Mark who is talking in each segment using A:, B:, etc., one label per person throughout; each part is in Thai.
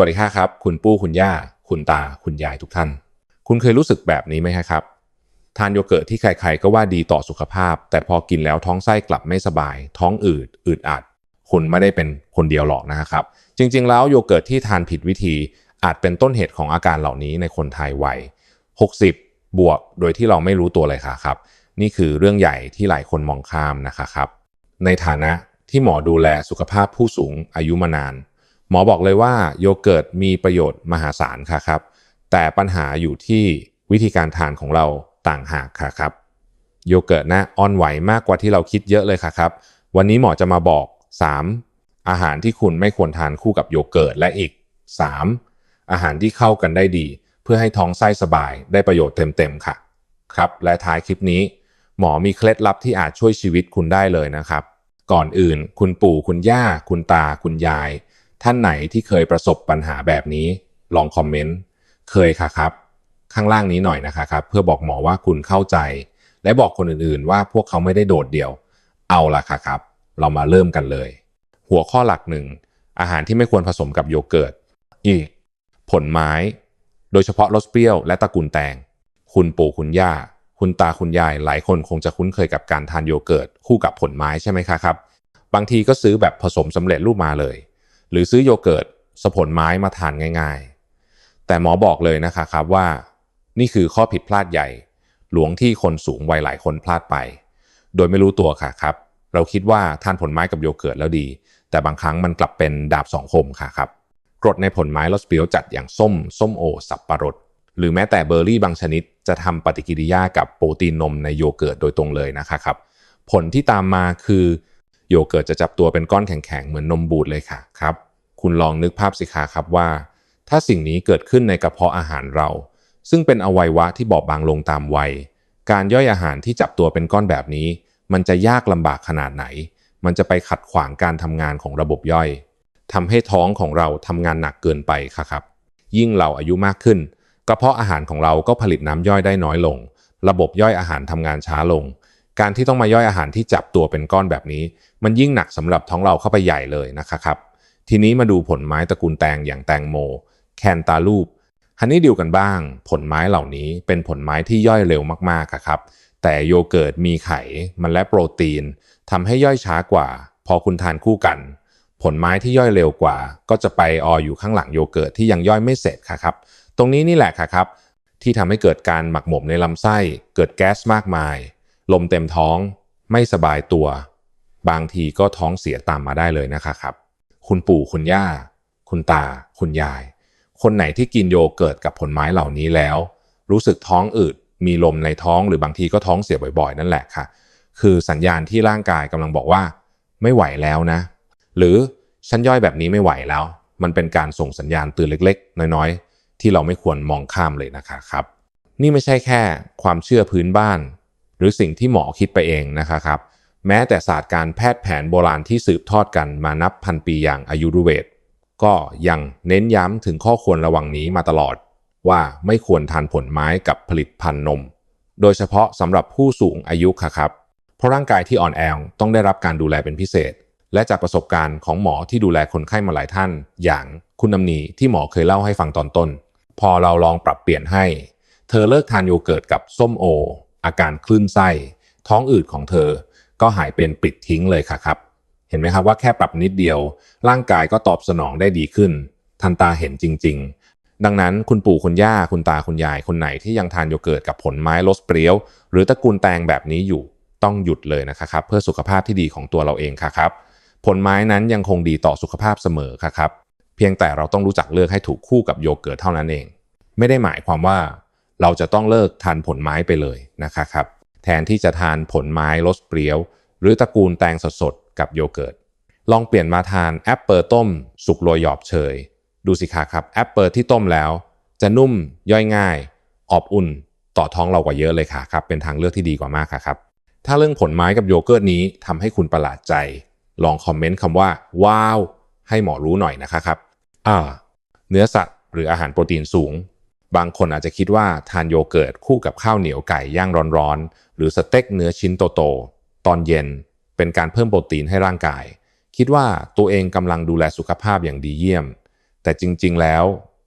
A: วัสดีครับ คุณปู่คุณย่า คุณตา คุณยายทุกท่าน คุณเคยรู้สึกแบบนี้ไหมครับ ทานโยเกิร์ตที่ใครๆ ก็ว่าดีต่อสุขภาพ แต่พอกินแล้วท้องไส้กลับไม่สบาย ท้องอืดอืดอัด คุณไม่ได้เป็นคนเดียวหรอกนะครับ จริงๆ แล้วโยเกิร์ตที่ทานผิดวิธี อาจเป็นต้นเหตุของอาการเหล่านี้ในคนไทยวัย 60 บวก โดยที่เราไม่รู้ตัวเลยค่ะครับ นี่คือเรื่องใหญ่ที่หลายคนมองข้ามนะครับ ในฐานะที่หมอดูแลสุขภาพผู้สูงอายุมานาน หมอบอกเลยว่าโยเกิร์ตมีประโยชน์มหาศาลค่ะครับ แต่ปัญหาอยู่ที่วิธีการทานของเราต่างหากค่ะครับ โยเกิร์ตนะอ่อนไหวมากกว่าที่เราคิดเยอะเลยค่ะครับ วันนี้หมอจะมาบอก 3. อาหารที่คุณไม่ควรทานคู่กับโยเกิร์ตและอีก 3. อาหารที่เข้ากันได้ดี เพื่อให้ท้องไส้สบายได้ประโยชน์เต็มๆค่ะ ครับ และท้ายคลิปนี้ หมอมีเคล็ดลับที่อาจช่วยชีวิตคุณได้เลยนะครับ ก่อนอื่น คุณปู่คุณย่า คุณตา คุณยาย ท่านไหนที่เคยประสบปัญหาแบบนี้ลองคอมเมนต์เคยค่ะครับ ข้างล่างนี้หน่อยนะคะครับ เพื่อบอกหมอว่าคุณเข้าใจ และบอกคนอื่นๆ ว่าพวกเขาไม่ได้โดดเดี่ยว เอาละค่ะครับ เรามาเริ่มกันเลย หัวข้อหลักหนึ่งอาหารที่ไม่ควรผสมกับโยเกิร์ตอีก ผลไม้ โดยเฉพาะรสเปรี้ยวและตระกูลแตง คุณปู่คุณย่า คุณตาคุณยายหลายคนคงจะคุ้นเคยกับการทานโยเกิร์ตคู่กับผลไม้ใช่ไหมคะครับ บางทีก็ซื้อแบบผสมสำเร็จรูปมาเลย หรือซื้อโยเกิร์ตสผลไม้มาทานง่ายๆ แต่หมอบอกเลยนะคะครับว่า นี่คือข้อผิดพลาดใหญ่ หลวงที่คนสูงวัยหลายคนพลาดไป โดยไม่รู้ตัวค่ะครับ เราคิดว่าทานผลไม้กับโยเกิร์ตแล้วดี แต่บางครั้งมันกลับเป็นดาบสองคมค่ะครับกรดในผลไม้รสเปียวจัดอย่างส้ม ส้มโอ สับปะรด หรือแม้แต่เบอร์รี่บางชนิด จะทำปฏิกิริยากับโปรตีนนมในโยเกิร์ตโดยตรงเลยนะคะครับผลที่ตามมาคือ โยเกิร์ตจะจับตัวเป็นก้อนแข็งๆ เหมือนนมบูดเลยค่ะครับ คุณลองนึกภาพสิคะครับว่า ถ้าสิ่งนี้เกิดขึ้นในกระเพาะอาหารเรา ซึ่งเป็นอวัยวะที่บอบบางลงตามวัย การย่อยอาหารที่จับตัวเป็นก้อนแบบนี้ มันจะยากลำบากขนาดไหน มันจะไปขัดขวางการทำงานของระบบย่อยทำให้ท้องของเราทำงานหนักเกินไปค่ะครับ ยิ่งเราอายุมากขึ้น กระเพาะอาหารของเราก็ผลิตน้ำย่อยได้น้อยลง ระบบย่อยอาหารทำงานช้าลง การที่ต้องมาย่อยอาหารที่จับตัวเป็นก้อนแบบนี้ มันยิ่งหนักสำหรับท้องเราเข้าไปใหญ่เลยนะครับทีนี้มาดูผลไม้ตระกูลแตงอย่างแตงโม แคนตาลูปฮันนี่ดิวกันบ้าง ผลไม้เหล่านี้เป็นผลไม้ที่ย่อยเร็วมากๆครับแต่โยเกิร์ตมีไขมันและโปรตีนทำให้ย่อยช้ากว่า พอคุณทานคู่กัน ผลไม้ที่ย่อยเร็วกว่า ก็จะไปอออยู่ข้างหลังโยเกิร์ตที่ยังย่อยไม่เสร็จค่ะครับ ตรงนี้นี่แหละค่ะครับ ที่ทำให้เกิดการหมักหมมในลำไส้ เกิดแก๊สมากมาย ลมเต็มท้องไม่สบายตัว บางทีก็ท้องเสียตามมาได้เลยนะคะครับ คุณปู่คุณย่า คุณตา คุณยาย คนไหนที่กินโยเกิร์ตกับผลไม้เหล่านี้แล้ว รู้สึกท้องอืดมีลมในท้องหรือบางทีก็ท้องเสียบ่อยๆ นั่นแหละค่ะ คือสัญญาณที่ร่างกายกำลังบอกว่า ไม่ไหวแล้วนะ หรือฉันย่อยแบบนี้ไม่ไหวแล้ว มันเป็นการส่งสัญญาณเตือนเล็กๆ น้อยๆ ที่เราไม่ควรมองข้ามเลยนะคะครับ นี่ไม่ใช่แค่ ความเชื่อพื้นบ้าน หรือสิ่งที่หมอคิดไปเองนะคะครับ แม้แต่ศาสตร์การแพทย์แผนโบราณที่สืบทอดกันมานับพันปีอย่างอายุรเวทก็ยังเน้นย้ำถึงข้อควรระวังนี้มาตลอด ว่าไม่ควรทานผลไม้กับผลิตภัณฑ์นม โดยเฉพาะสำหรับผู้สูงอายุค่ะครับ เพราะร่างกายที่อ่อนแอต้องได้รับการดูแลเป็นพิเศษ และจากประสบการณ์ของหมอที่ดูแลคนไข้มาหลายท่าน อย่างคุณนำนีที่หมอเคยเล่าให้ฟังตอนต้น พอเราลองปรับเปลี่ยนให้ เธอเลิกทานโยเกิร์ตกับส้มโอ อาการคลื่นไส้ ท้องอืดของเธอ ก็หายเป็นปิดทิ้งเลยค่ะครับ เห็นไหมครับว่าแค่ปรับนิดเดียว ร่างกายก็ตอบสนองได้ดีขึ้น ทันตาเห็นจริง ๆ ดังนั้นคุณปู่คุณย่าคุณตาคุณยายคนไหนที่ยังทานโยเกิร์ตกับผลไม้รสเปรี้ยว หรือตระกูลแตงแบบนี้อยู่ต้องหยุดเลยนะครับ เพื่อสุขภาพที่ดีของตัวเราเองค่ะครับผลไม้นั้นยังคงดีต่อสุขภาพเสมอค่ะครับ เพียงแต่เราต้องรู้จักเลือกให้ถูกคู่กับโยเกิร์ตเท่านั้นเอง ไม่ได้หมายความว่า เราจะต้องเลิกทานผลไม้ไปเลยนะคะครับแทนที่จะทานผลไม้รสเปรี้ยว หรือตระกูลแตงสดๆ กับโยเกิร์ต ลองเปลี่ยนมาทานแอปเปิลต้ม สุกโรยหยอบเชย ดูสิคะครับแอปเปิลที่ต้มแล้ว จะนุ่มย่อยง่ายอบอุ่น ต่อท้องเรากว่าเยอะเลยค่ะครับ เป็นทางเลือกที่ดีกว่ามากค่ะครับ ถ้าเรื่องผลไม้กับโยเกิร์ตนี้ทำให้คุณประหลาดใจ ลองคอมเมนต์คำว่า ว้าว ให้หมอรู้หน่อยนะครับอ่าเนื้อสัตว์หรืออาหารโปรตีนสูง บางคนอาจจะคิดว่าทานโยเกิร์ตคู่กับข้าวเหนียวไก่ย่างร้อนๆ หรือสเต็กเนื้อชิ้นโตๆ ตอนเย็นเป็นการเพิ่มโปรตีนให้ร่างกาย คิดว่าตัวเองกำลังดูแลสุขภาพอย่างดีเยี่ยม แต่จริงๆ แล้ว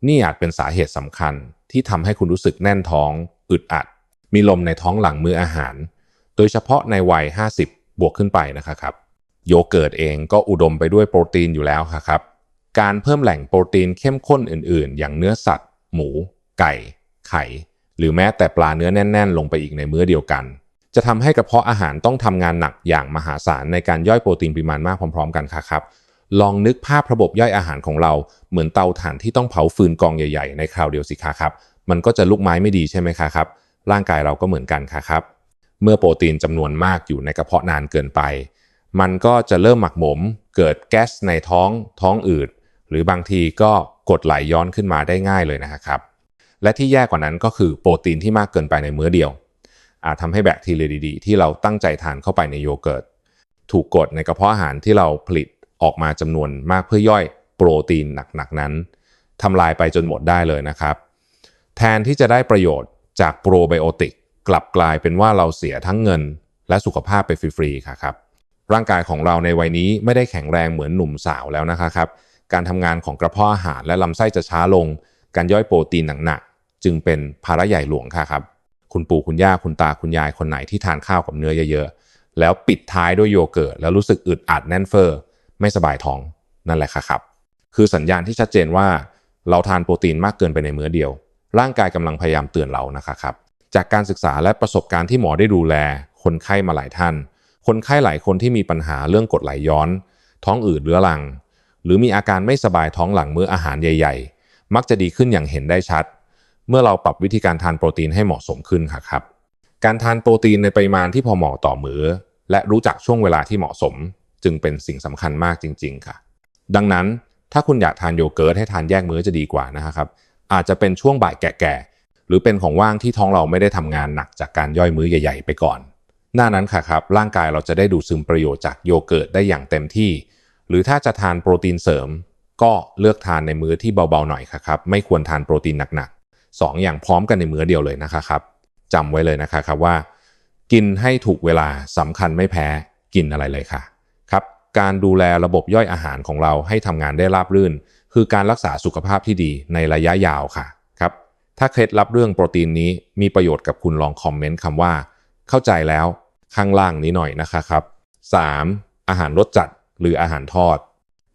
A: นี่อาจเป็นสาเหตุสำคัญที่ทำให้คุณรู้สึกแน่นท้อง อึดอัด มีลมในท้องหลังมื้ออาหาร โดยเฉพาะในวัย 50 บวกขึ้นไปนะครับ โยเกิร์ตเองก็อุดมไปด้วยโปรตีนอยู่แล้วครับ การเพิ่มแหล่งโปรตีนเข้มข้นอื่นๆ อย่างเนื้อสัตว์ หมู ไก่ ไข่ หรือแม้แต่ปลาเนื้อแน่น ๆ ลงไปอีกในมื้อเดียวกัน จะทำให้กระเพาะอาหารต้องทำงานหนักอย่างมหาศาลในการย่อยโปรตีนปริมาณมากพร้อม ๆ กันครับลองนึกภาพระบบย่อยอาหารของเราเหมือนเตาถ่านที่ต้องเผาฟืนกองใหญ่ ๆ ในคราวเดียวสิคะครับ มันก็จะลุกไม้ไม่ดีใช่ไหมคะครับ ร่างกายเราก็เหมือนกันค่ะครับ เมื่อโปรตีนจำนวนมากอยู่ในกระเพาะนานเกินไป มันก็จะเริ่มหมักหมม เกิดแก๊สในท้อง ท้องอืด หรือบางทีก็กดไหลย้อนขึ้นมาได้ง่ายเลยนะครับ และที่แย่กว่านั้นก็คือโปรตีนที่มากเกินไปในมื้อเดียว อาจทำให้แบคทีเรียดีๆ ที่เราตั้งใจทานเข้าไปในโยเกิร์ตถูกกดในกระเพาะอาหารที่เราผลิตออกมาจำนวนมากเพื่อย่อยโปรตีนหนักๆนั้นทำลายไปจนหมดได้เลยนะครับ แทนที่จะได้ประโยชน์จากโปรไบโอติกกลับกลายเป็นว่าเราเสียทั้งเงิน และสุขภาพไปฟรีๆค่ะครับร่างกายของเราในวัยนี้ไม่ได้แข็งแรงเหมือนหนุ่มสาวแล้วนะครับการทำงานของกระเพาะอาหารและลำไส้จะช้าลง การย่อยโปรตีนหนัก จึงเป็นภาระใหญ่หลวงค่ะครับ คุณปู่คุณย่าคุณตาคุณยายคนไหนที่ทานข้าวกับเนื้อเยอะๆ แล้วปิดท้ายด้วยโยเกิร์ตแล้วรู้สึกอึดอัดแน่นเฟอ้อไม่สบายท้องนั่นแหละค่ะครับ คือสัญญาณที่ชัดเจนว่า เราทานโปรตีนมากเกินไปในมื้อเดียว ร่างกายกำลังพยายามเตือนเรานะคะครับจากการศึกษาและประสบการณ์ที่หมอได้ดูแล คนไข้มาหลายท่าน คนไข้หลายคนที่มีปัญหาเรื่องกดไหลย้อน ท้องอืดเรื้อรัง หรือมีอาการไม่สบายท้องหลังมื้ออาหารใหญ่ ๆ มักจะดีขึ้นอย่างเห็นได้ชัด เมื่อเราปรับวิธีการทานโปรตีนให้เหมาะสมขึ้นค่ะครับการทานโปรตีนในปริมาณที่พอเหมาะต่อมื้อ และรู้จักช่วงเวลาที่เหมาะสม จึงเป็นสิ่งสำคัญมากจริง ๆ ค่ะ ดังนั้นถ้าคุณอยากทานโยเกิร์ตให้ทานแยกมื้อจะดีกว่านะครับ อาจจะเป็นช่วงบ่ายแก่ๆ หรือเป็นของว่างที่ท้องเราไม่ได้ทำงานหนักจากการย่อยมื้อใหญ่ ๆ ไปก่อน หน้านั้นค่ะครับร่างกายเราจะได้ดูดซึมประโยชน์จากโยเกิร์ตได้อย่างเต็มที่ หรือถ้าจะทานโปรตีนเสริม ก็เลือกทานในมื้อที่เบาๆหน่อยค่ะครับไม่ควรทานโปรตีนหนัก ๆสองอย่างพร้อมกันในมื้อเดียวเลยนะครับจำไว้เลยนะครับว่า กินให้ถูกเวลาสำคัญไม่แพ้กินอะไรเลยค่ะครับการดูแลระบบย่อยอาหารของเราให้ทำงานได้ราบรื่น คือการรักษาสุขภาพที่ดีในระยะยาวค่ะครับถ้าเคล็ดลับเรื่องโปรตีนนี้มีประโยชน์กับคุณลองคอมเมนต์คำว่า เข้าใจแล้วข้างล่างนี้หน่อยนะคะครับ 3. อาหารรสจัดหรืออาหารทอด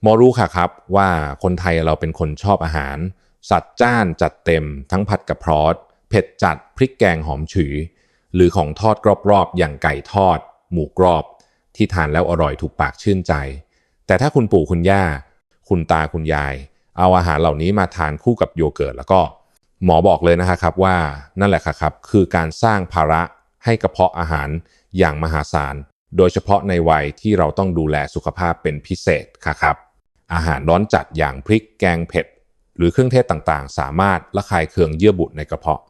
A: มอรู้ค่ะครับว่าคนไทยเราเป็นคนชอบอาหาร สัดจ้านจัดเต็มทั้งผัดกับพรอสเผ็ดจัดพริกแกงหอมฉุย หรือของทอดกรอบๆ อย่างไก่ทอด หมูกรอบ ที่ทานแล้วอร่อยถูกปากชื่นใจ แต่ถ้าคุณปู่คุณย่า คุณตาคุณยาย เอาอาหารเหล่านี้มาทานคู่กับโยเกิร์ตแล้วก็หมอบอกเลยนะครับว่านั่นแหละครับ คือการสร้างภาระให้กระเพาะอาหารอย่างมหาศาล โดยเฉพาะในวัยที่เราต้องดูแลสุขภาพเป็นพิเศษค่ะครับ อาหารร้อนจัดอย่างพริกแกงเผ็ด หรือเครื่องเทศต่างๆ สามารถระคายเคืองเยื่อบุในกระเพาะ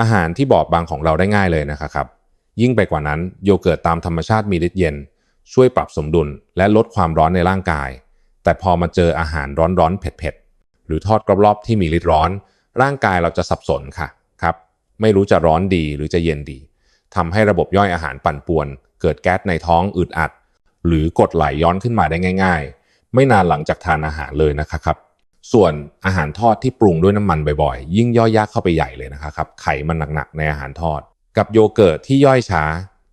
A: อาหารที่บอบบางของเราได้ง่ายเลยนะครับ ยิ่งไปกว่านั้นโยเกิร์ตตามธรรมชาติมีฤทธิ์เย็น ช่วยปรับสมดุลและลดความร้อนในร่างกาย แต่พอมาเจออาหารร้อนๆเผ็ดๆหรือทอดกรอบๆที่มีฤทธิ์ร้อน ร่างกายเราจะสับสนค่ะครับไม่รู้จะร้อนดีหรือจะเย็นดีทำให้ระบบย่อยอาหารปั่นป่วน เกิดแก๊สในท้องอึดอัด หรือกดไหลย้อนขึ้นมาได้ง่าย ๆ ไม่นานหลังจากทานอาหารเลยนะครับ ส่วนอาหารทอดที่ปรุงด้วยน้ำมันบ่อยๆ ยิ่งย่อยยากเข้าไปใหญ่เลยนะครับไขมันหนักๆ ในอาหารทอด กับโยเกิร์ตที่ย่อยช้า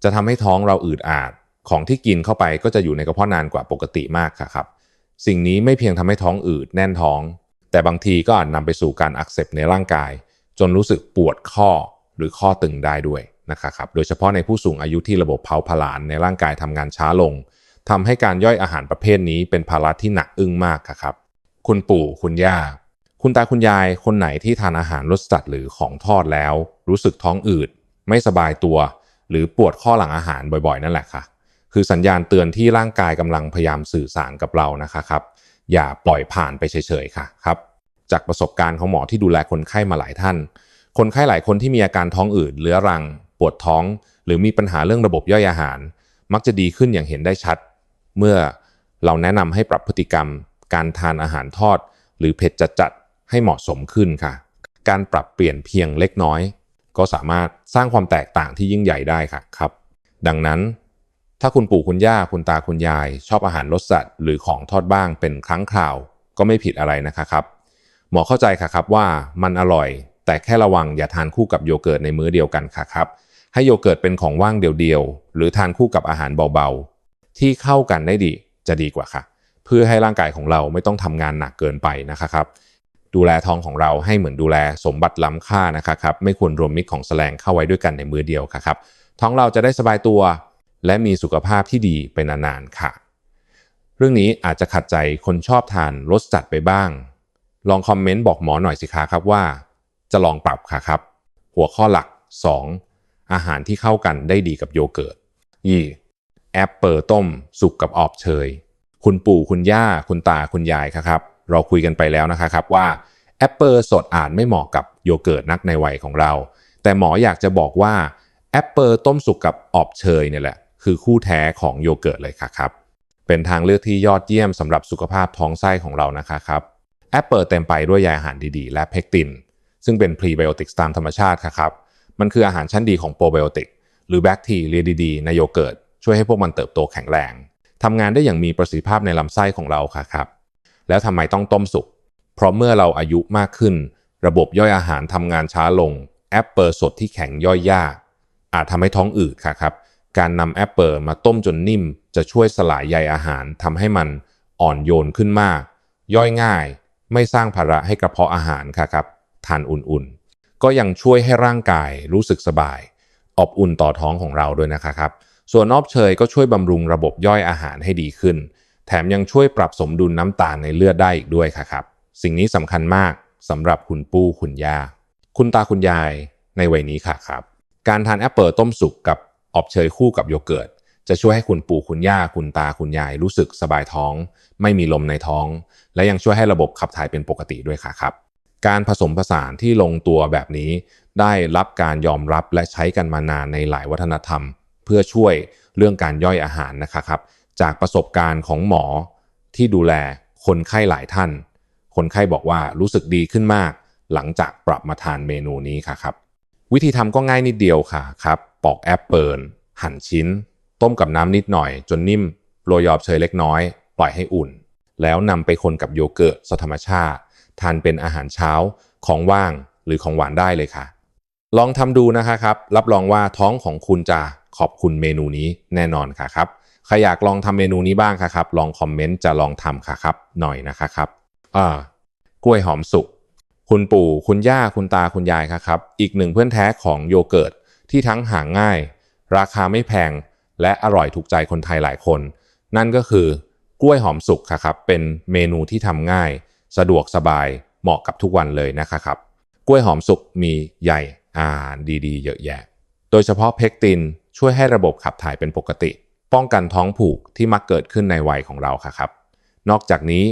A: จะทำให้ท้องเราอืดอาด ของที่กินเข้าไปก็จะอยู่ในกระเพาะนานกว่าปกติมากครับ สิ่งนี้ไม่เพียงทำให้ท้องอืดแน่นท้อง แต่บางทีก็อาจนำไปสู่การอักเสบในร่างกาย จนรู้สึกปวดข้อหรือข้อตึงได้ด้วยนะครับโดยเฉพาะในผู้สูงอายุที่ระบบเผาผลาญในร่างกายทำงานช้าลงทำให้การย่อยอาหารประเภทนี้เป็นภาระที่หนักอึ้งมากครับ คุณปู่คุณย่า คุณตาคุณยายคนไหนที่ทานอาหารรสจัดหรือของทอดแล้ว รู้สึกท้องอืด ไม่สบายตัว หรือปวดข้อหลังอาหารบ่อยๆ นั่นแหละค่ะ คือสัญญาณเตือนที่ร่างกายกำลังพยายามสื่อสารกับเรานะคะครับอย่าปล่อยผ่านไปเฉยๆค่ะครับจากประสบการณ์ของหมอที่ดูแลคนไข้มาหลายท่าน คนไข้หลายคนที่มีอาการท้องอืดเรื้อรัง ปวดท้อง หรือมีปัญหาเรื่องระบบย่อยอาหาร มักจะดีขึ้นอย่างเห็นได้ชัด เมื่อเราแนะนำให้ปรับพฤติกรรม การทานอาหารทอด หรือเผ็ดจัดๆให้เหมาะสมขึ้นค่ะ การปรับเปลี่ยนเพียงเล็กน้อย ก็สามารถสร้างความแตกต่างที่ยิ่งใหญ่ได้ค่ะครับ ดังนั้น ถ้าคุณปู่คุณย่าคุณตาคุณยาย ชอบอาหารรสจัดหรือของทอดบ้างเป็นครั้งคราว ก็ไม่ผิดอะไรนะคะครับหมอเข้าใจค่ะครับว่ามันอร่อย แต่แค่ระวังอย่าทานคู่กับโยเกิร์ตในมื้อเดียวกันค่ะครับให้โยเกิร์ตเป็นของว่างเดียวๆ หรือทานคู่กับอาหารเบาๆ ที่เข้ากันได้ดีจะดีกว่าค่ะ พื่อให้ร่างกายของเราไม่ต้องทำงานหนักเกินไปนะครับ ดูแลท้องของเราให้เหมือนดูแลสมบัติล้ำค่านะครับ ไม่ควรรวมมิตรของแสลงเข้าไว้ด้วยกันในมือเดียวครับ ท้องเราจะได้สบายตัว และมีสุขภาพที่ดีไปนานๆค่ะ เรื่องนี้อาจจะขัดใจคนชอบทานรสจัดไปบ้าง ลองคอมเมนต์บอกหมอหน่อยสิคะครับว่า จะลองปรับค่ะครับ หัวข้อหลัก 2. อาหารที่เข้ากันได้ดีกับโยเกิร์ตยี่แอปเปิลต้ม สุกกับออบเชย คุณปู่คุณย่าคุณตาคุณยายครับเราคุยกันไปแล้วนะครับว่าแอปเปิลสดอาจไม่เหมาะกับโยเกิร์ตนักในวัยของเรา แต่หมออยากจะบอกว่าแอปเปิลต้มสุกกับออบเชยเนี่ยแหละคือคู่แท้ของโยเกิร์ตเลยค่ะครับ เป็นทางเลือกที่ยอดเยี่ยมสำหรับสุขภาพท้องไส้ของเรานะครับแอปเปิลเต็มไปด้วยใยอาหารดีๆ และเพกติน ซึ่งเป็นพรีไบโอติกตามธรรมชาติครับมันคืออาหารชั้นดีของโปรไบโอติกหรือแบคทีเรียดีๆในโยเกิร์ตช่วยให้พวกมันเติบโตแข็งแรง ทำงานได้อย่างมีประสิทธิภาพในลำไส้ของเราค่ะครับ แล้วทำไมต้องต้มสุก เพราะเมื่อเราอายุมากขึ้น ระบบย่อยอาหารทำงานช้าลง แอปเปิลสดที่แข็งย่อยยาก อาจทำให้ท้องอืดค่ะครับ การนำแอปเปิลมาต้มจนนิ่ม จะช่วยสลายใยอาหารทำให้มันอ่อนโยนขึ้นมาก ย่อยง่าย ไม่สร้างภาระให้กระเพาะอาหารค่ะครับ ทานอุ่นๆ ก็ยังช่วยให้ร่างกายรู้สึกสบาย อบอุ่นต่อท้องของเราด้วยนะครับ ส่วนนอบเชยก็ช่วยบำรุงระบบย่อยอาหารให้ดีขึ้น แถมยังช่วยปรับสมดุลน้ำตาลในเลือดได้อีกด้วยค่ะครับ สิ่งนี้สำคัญมากสำหรับคุณปู่คุณย่า คุณตาคุณยายในวัยนี้ค่ะครับ การทานแอปเปิลต้มสุกกับอบเชยคู่กับโยเกิร์ตจะช่วยให้คุณปู่คุณย่าคุณตาคุณยายรู้สึกสบายท้อง ไม่มีลมในท้อง และยังช่วยให้ระบบขับถ่ายเป็นปกติด้วยค่ะครับ การผสมผสานที่ลงตัวแบบนี้ ได้รับการยอมรับและใช้กันมานานในหลายวัฒนธรรม พื่อช่วยเรื่องการย่อยอาหารนะครับจากประสบการณ์ของหมอที่ดูแลคนไข้หลายท่าน คนไข้บอกว่ารู้สึกดีขึ้นมาก หลังจากปรับมาทานเมนูนี้ค่ะครับ วิธีทำก็ง่ายนิดเดียวค่ะครับปอกแอปเปิลหั่นชิ้น ต้มกับน้ำนิดหน่อย จนนิ่มโรยยอบเชยเล็กน้อย ปล่อยให้อุ่น แล้วนำไปคนกับโยเกิร์ตสธรรมชาติ ทานเป็นอาหารเช้าของว่างหรือของหวานได้เลยค่ะ ลองทำดูนะคะครับ รับรองว่าท้องของคุณจะ ขอบคุณเมนูนี้แน่นอนค่ะครับใครอยากลองทำเมนูนี้บ้างครับลองคอมเมนต์จะลองทำค่ะครับหน่อยนะคะครับอ่ากล้วยหอมสุกคุณปู่ คุณย่า คุณตา คุณยายครับ อีกหนึ่งเพื่อนแท้ของโยเกิร์ตที่ทั้งหาง่าย ราคาไม่แพง และอร่อยถูกใจคนไทยหลายคน นั่นก็คือกล้วยหอมสุกครับ เป็นเมนูที่ทำง่าย สะดวกสบาย เหมาะกับทุกวันเลยนะครับ กล้วยหอมสุกมีใยอาหารดีๆ เยอะแยะ โดยเฉพาะเพกติน ช่วยให้ระบบขับถ่ายเป็นปกติ ป้องกันท้องผูกที่มักเกิดขึ้นในวัยของเราค่ะครับ นอกจากนี้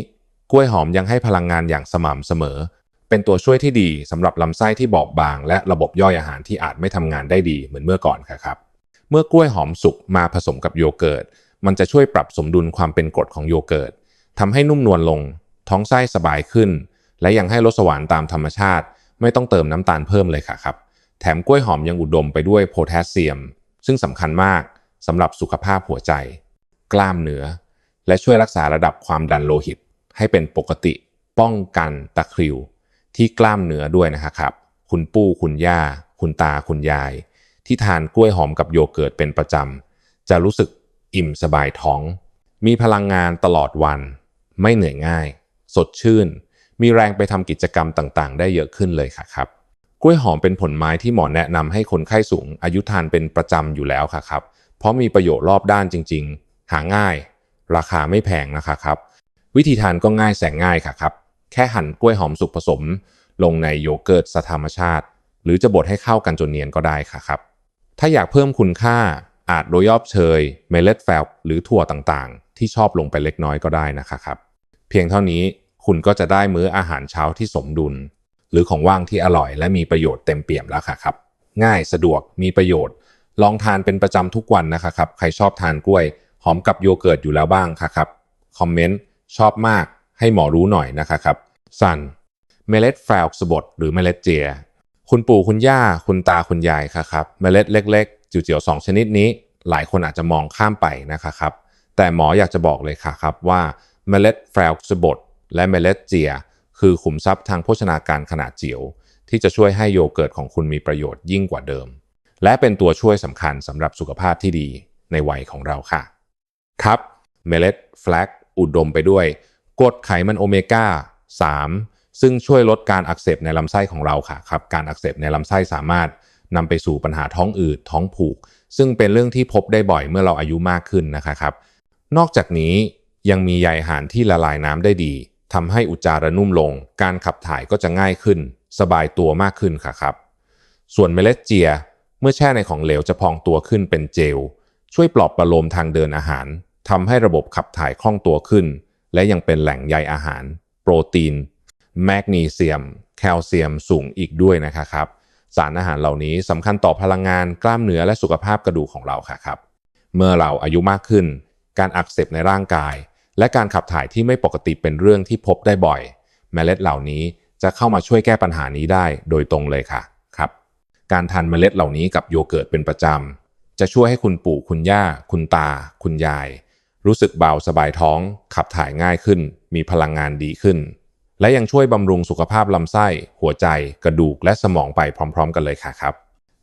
A: กล้วยหอมยังให้พลังงานอย่างสม่ำเสมอ เป็นตัวช่วยที่ดีสำหรับลำไส้ที่บอบบาง และระบบย่อยอาหารที่อาจไม่ทำงานได้ดีเหมือนเมื่อก่อนค่ะครับ เมื่อกล้วยหอมสุกมาผสมกับโยเกิร์ตมันจะช่วยปรับสมดุลความเป็นกรดของโยเกิร์ตทำให้นุ่มนวลลง ท้องไส้สบายขึ้น และยังให้รสหวานตามธรรมชาติ ไม่ต้องเติมน้ำตาลเพิ่มเลยค่ะครับ แถมกล้วยหอมยังอุดมไปด้วยโพแทสเซียม ซึ่งสำคัญมากสำหรับสุขภาพหัวใจ กล้ามเนื้อ และช่วยรักษาระดับความดันโลหิต ให้เป็นปกติ ป้องกันตะคริว ที่กล้ามเนื้อด้วยนะครับ คุณปู่คุณย่า คุณตาคุณยาย ที่ทานกล้วยหอมกับโยเกิร์ตเป็นประจำจะรู้สึกอิ่มสบายท้อง มีพลังงานตลอดวัน ไม่เหนื่อยง่าย สดชื่น มีแรงไปทำกิจกรรมต่างๆ ได้เยอะขึ้นเลยค่ะครับ กล้วยหอมเป็นผลไม้ที่หมอแนะนำให้คนไข้สูง อายุทานเป็นประจำอยู่แล้วค่ะครับ เพราะมีประโยชน์รอบด้านจริง ๆ หาง่าย ราคาไม่แพงนะคะครับ วิธีทานก็ง่ายแสนง่ายค่ะครับ แค่หั่นกล้วยหอมสุกผสม ลงในโยเกิร์ตสธรรมชาติ หรือจะบดให้เข้ากันจนเนียนก็ได้ค่ะครับ ถ้าอยากเพิ่มคุณค่าอาจโรยยอบเชย เมล็ดแฟลหรือถั่วต่างๆ ที่ชอบลงไปเล็กน้อยก็ได้นะคะครับ เพียงเท่านี้คุณก็จะได้มื้ออาหารเช้าที่สมดุล หรือของว่างที่อร่อย และมีประโยชน์เต็มเปี่ยมแล้วค่ะครับ ง่ายสะดวกมีประโยชน์ ลองทานเป็นประจำทุกวันนะคะครับ ใครชอบทานกล้วย หอมกับโยเกิร์ตอยู่แล้วบ้างค่ะครับคอมเมนต์ชอบมากให้หมอรู้หน่อยนะคะครับสันเมล็ดแฟลกสบดหรือเมล็ดเจีย คุณปู่คุณย่าคุณตาคุณยายค่ะครับเมล็ดเล็ก ๆ จิ๋วๆสองชนิดนี้ หลายคนอาจจะมองข้ามไปนะคะครับแต่หมออยากจะบอกเลยค่ะครับว่าเมล็ดแฟลกสบดและเมล็ดเจีย คือขุมทรัพย์ทางโภชนาการขนาดจิ๋วที่จะช่วยให้โยเกิร์ตของคุณมีประโยชน์ยิ่งกว่าเดิม และเป็นตัวช่วยสำคัญสำหรับสุขภาพที่ดีในวัยของเราค่ะ ครับเมล็ดแฟลกอุดมไปด้วยกรดไขมันโอเมก้า 3 ซึ่งช่วยลดการอักเสบในลำไส้ของเราค่ะครับ การอักเสบในลำไส้สามารถนำไปสู่ปัญหาท้องอืดท้องผูก ซึ่งเป็นเรื่องที่พบได้บ่อยเมื่อเราอายุมากขึ้นนะครับ นอกจากนี้ยังมีใยอาหารที่ละลายน้ำได้ดี ทำให้อุจจาระนุ่มลง การขับถ่ายก็จะง่ายขึ้น สบายตัวมากขึ้นค่ะครับ ส่วนเมล็ดเจีย เมื่อแช่ในของเหลวจะพองตัวขึ้นเป็นเจล ช่วยปลอบประโลมทางเดินอาหารทำให้ระบบขับถ่ายคล่องตัวขึ้น และยังเป็นแหล่งใยอาหาร โปรตีน แมกนีเซียม แคลเซียมสูงอีกด้วยนะครับสารอาหารเหล่านี้สำคัญต่อพลังงานกล้ามเนื้อและสุขภาพกระดูกของเราค่ะครับ เมื่อเราอายุมากขึ้น การอักเสบในร่างกาย และการขับถ่ายที่ไม่ปกติเป็นเรื่องที่พบได้บ่อย เมล็ดเหล่านี้จะเข้ามาช่วยแก้ปัญหานี้ได้โดยตรงเลยค่ะครับ การทานเมล็ดเหล่านี้กับโยเกิร์ตเป็นประจำ จะช่วยให้คุณปู่คุณย่า คุณตา คุณยาย รู้สึกเบาสบายท้อง ขับถ่ายง่ายขึ้น มีพลังงานดีขึ้น และยังช่วยบำรุงสุขภาพลำไส้ หัวใจ กระดูกและสมองไปพร้อม ๆ กันเลยค่ะครับ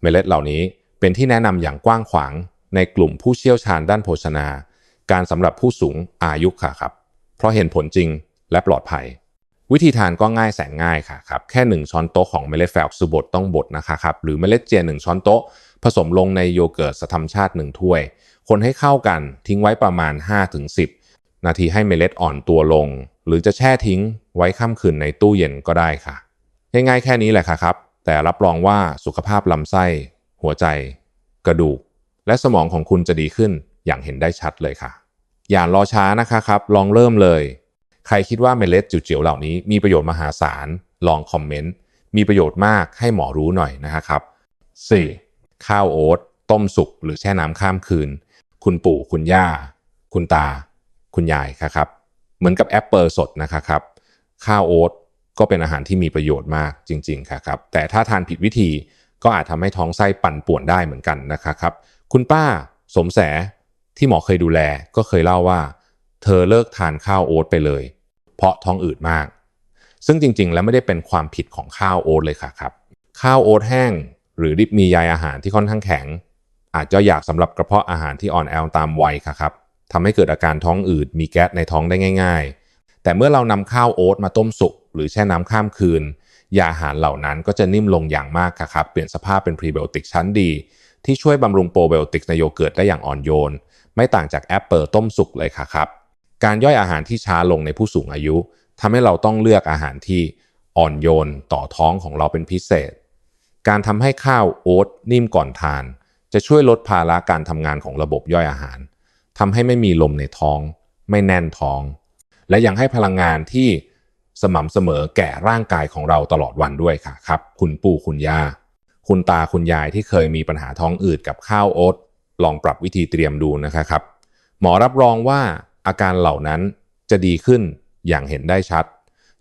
A: เมล็ดเหล่านี้เป็นที่แนะนำอย่างกว้างขวางในกลุ่มผู้เชี่ยวชาญด้านโภชนา การสำหรับผู้สูงอายุค่ะครับ เพราะเห็นผลจริงและปลอดภัย วิธีทานก็ง่ายแสนง่ายค่ะครับ แค่ 1 ช้อนโต๊ะของเมล็ดแฟลกซูบดต้องบดนะคะครับ หรือเมล็ดเจีย1ช้อนโต๊ะ ผสมลงในโยเกิร์ตสธรรมชาติ 1 ถ้วย คนให้เข้ากันทิ้งไว้ประมาณ 5-10 นาทีให้เมล็ดอ่อนตัวลง หรือจะแช่ทิ้งไว้ค่ำคืนในตู้เย็นก็ได้ค่ะ ง่ายๆแค่นี้แหละค่ะครับ แต่รับรองว่าสุขภาพลำไส้ หัวใจ กระดูก และสมองของคุณจะดีขึ้น อย่างเห็นได้ชัดเลยค่ะ อย่ารอช้านะคะครับ ลองเริ่มเลย ใครคิดว่าเมล็ดจิ๋วๆเหล่านี้มีประโยชน์มหาศาล ลองคอมเมนต์ มีประโยชน์มากให้หมอรู้หน่อยนะครับ 4. ข้าวโอ๊ตต้มสุกหรือแช่น้ำข้ามคืน คุณปู่คุณย่า คุณตา คุณยายครับ เหมือนกับแอปเปิลสดนะครับ ข้าวโอ๊ตก็เป็นอาหารที่มีประโยชน์มากจริงๆครับ แต่ถ้าทานผิดวิธีก็อาจทำให้ท้องไส้ปั่นป่วนได้เหมือนกันนะครับ คุณป้าสมแส ที่หมอเคยดูแลก็เคยเล่าว่า เธอเลิกทานข้าวโอ๊ตไปเลย เพราะท้องอืดมาก ซึ่งจริงๆ แล้วไม่ได้เป็นความผิดของข้าวโอ๊ตเลยค่ะครับ ข้าวโอ๊ตแห้ง หรือดิบมีใยอาหารที่ค่อนข้างแข็ง อาจจะอยากสำหรับกระเพาะอาหารที่อ่อนแอตามวัยค่ะครับทำให้เกิดอาการท้องอืดมีแก๊สในท้องได้ง่าย ๆ แต่เมื่อเรานำข้าวโอ๊ตมาต้มสุกหรือแช่น้ำข้ามคืนยาอาหารเหล่านั้นก็จะนิ่มลงอย่างมากค่ะครับ เปลี่ยนสภาพเป็นพรีไบโอติกชั้นดี ที่ช่วยบำรุงโปรไบโอติกในโยเกิร์ตได้อย่างอ่อนโยน ไม่ต่างจากแอปเปิลต้มสุกเลยค่ะครับ การย่อยอาหารที่ช้าลงในผู้สูงอายุทำให้เราต้องเลือกอาหารที่อ่อนโยนต่อท้องของเราเป็นพิเศษ การทำให้ข้าวโอ๊ตนิ่มก่อนทาน จะช่วยลดภาระการทำงานของระบบย่อยอาหารทำให้ไม่มีลมในท้อง ไม่แน่นท้อง และยังให้พลังงานที่สม่ำเสมอแก่ร่างกายของเราตลอดวันด้วยค่ะครับ คุณปู่คุณย่าคุณตาคุณยายที่เคยมีปัญหาท้องอืดกับข้าวโอ๊ต ลองปรับวิธีเตรียมดูนะครับ หมอรับรองว่าอาการเหล่านั้นจะดีขึ้นอย่างเห็นได้ชัด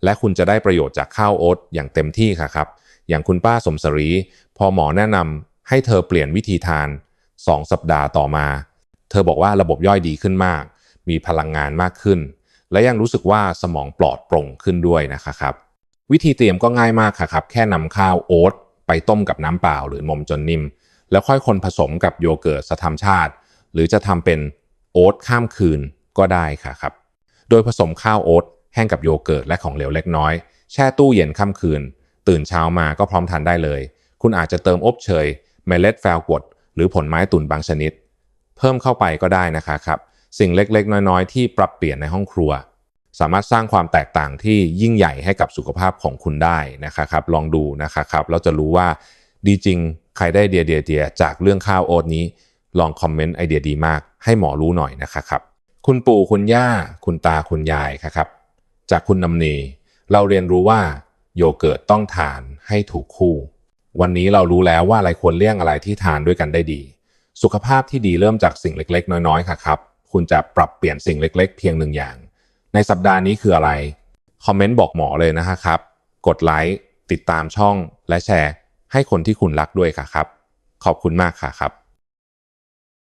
A: และคุณจะได้ประโยชน์จากข้าวโอ๊ตอย่างเต็มที่ค่ะครับ อย่างคุณป้าสมศรี พอหมอแนะนำให้เธอเปลี่ยนวิธีทาน 2 สัปดาห์ต่อมา เธอบอกว่าระบบย่อยดีขึ้นมาก มีพลังงานมากขึ้น และยังรู้สึกว่าสมองปลอดโปร่งขึ้นด้วยนะครับวิธีเตรียมก็ง่ายมากค่ะครับ แค่นำข้าวโอ๊ตไปต้มกับน้ำเปล่าหรือนมจนนิ่ม แล้วค่อยคนผสมกับโยเกิร์ตสธรรมชาติ หรือจะทำเป็นโอ๊ตข้ามคืนก็ได้ค่ะครับ โดยผสมข้าวโอ๊ตแห้งกับโยเกิร์ตและของเหลวเล็กน้อย แช่ตู้เย็นค่ำคืน ตื่นเช้ามาก็พร้อมทานได้เลย คุณอาจจะเติมอบเชย เมล็ดแฟลกด หรือผลไม้ตุ่นบางชนิด เพิ่มเข้าไปก็ได้นะคะครับ สิ่งเล็กๆ น้อยๆ ที่ปรับเปลี่ยนในห้องครัว สามารถสร้างความแตกต่างที่ยิ่งใหญ่ให้กับสุขภาพของคุณได้นะครับ ลองดูนะครับเราจะรู้ว่าดีจริง ใครได้เดียเดียเดียจากเรื่องข้าวโอ๊ตนี้ ลองคอมเมนต์ไอเดียดีมาก ให้หมอรู้หน่อยนะครับ คุณปู่คุณย่า คุณตาคุณยายครับ จากคุณนำเนเราเรียนรู้ว่าโยเกิร์ตต้องทานให้ถูกคู่ วันนี้เรารู้แล้วว่าอะไรควรเลี่ยงอะไรที่ทานด้วยกันได้ดี สุขภาพที่ดีเริ่มจากสิ่งเล็ก ๆ น้อยๆค่ะครับ คุณจะปรับเปลี่ยนสิ่งเล็ก ๆ เพียงหนึ่งอย่าง ในสัปดาห์นี้คืออะไร คอมเมนต์บอกหมอเลยนะครับ กดไลค์ติดตามช่องและแชร์ ให้คนที่คุณรักด้วยค่ะครับ ขอบคุณมากค่ะครับ